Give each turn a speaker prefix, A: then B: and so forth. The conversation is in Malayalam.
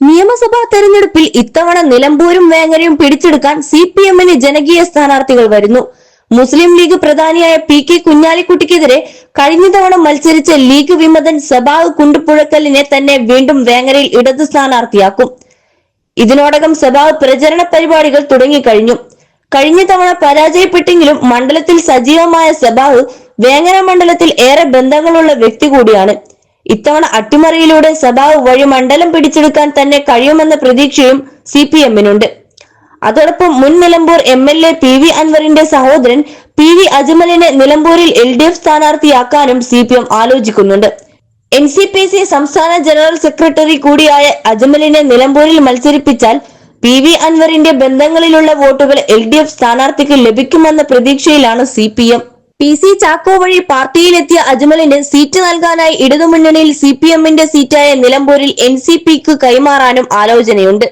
A: നിയമസഭാ തെരഞ്ഞെടുപ്പിൽ ഇത്തവണ നിലമ്പൂരും വേങ്ങരയും പിടിച്ചെടുക്കാൻ സി പി എമ്മിന് ജനകീയ സ്ഥാനാർത്ഥികൾ വരുന്നു. മുസ്ലിം ലീഗ് പ്രധാനിയായ പി കെ കുഞ്ഞാലിക്കുട്ടിക്കെതിരെ കഴിഞ്ഞ തവണ മത്സരിച്ച ലീഗ് വിമതൻ സബാഹ് കുണ്ടുപുഴക്കലിനെ തന്നെ വീണ്ടും വേങ്ങരയിൽ ഇടത് സ്ഥാനാർത്ഥിയാക്കും. ഇതിനോടകം സബാഹ് പ്രചരണ പരിപാടികൾ തുടങ്ങിക്കഴിഞ്ഞു. കഴിഞ്ഞ തവണ പരാജയപ്പെട്ടെങ്കിലും മണ്ഡലത്തിൽ സജീവമായ സബാഹ് വേങ്ങര മണ്ഡലത്തിൽ ഏറെ ബന്ധങ്ങളുള്ള വ്യക്തി കൂടിയാണ്. ഇത്തവണ അട്ടിമറിയിലൂടെ സഭാവ് വഴി മണ്ഡലം പിടിച്ചെടുക്കാൻ തന്നെ കഴിയുമെന്ന പ്രതീക്ഷയും സി പി എമ്മിനുണ്ട്. അതോടൊപ്പം മുൻ Nilambur M L A P V അൻവറിന്റെ സഹോദരൻ പി വി അജ്മലിനെ നിലമ്പൂരിൽ എൽ ഡി എഫ് സ്ഥാനാർത്ഥിയാക്കാനും സി പി എം ആലോചിക്കുന്നുണ്ട്. എൻ സി പി സി സംസ്ഥാന ജനറൽ സെക്രട്ടറി കൂടിയായ അജ്മലിനെ നിലമ്പൂരിൽ മത്സരിപ്പിച്ചാൽ പി വി അൻവറിന്റെ ബന്ധങ്ങളിലുള്ള വോട്ടുകൾ എൽ ഡി എഫ് സ്ഥാനാർത്ഥിക്ക് ലഭിക്കുമെന്ന പ്രതീക്ഷയിലാണ് C P M. P C Chacko വഴി പാർട്ടിയിലെത്തിയ അജ്മലിന് സീറ്റ് നൽകാനായി ഇടതുമുന്നണിയിൽ സി പി എമ്മിന്റെ സീറ്റായ നിലമ്പൂരിൽ എൻ സി പിക്ക് കൈമാറാനും ആലോചനയുണ്ട്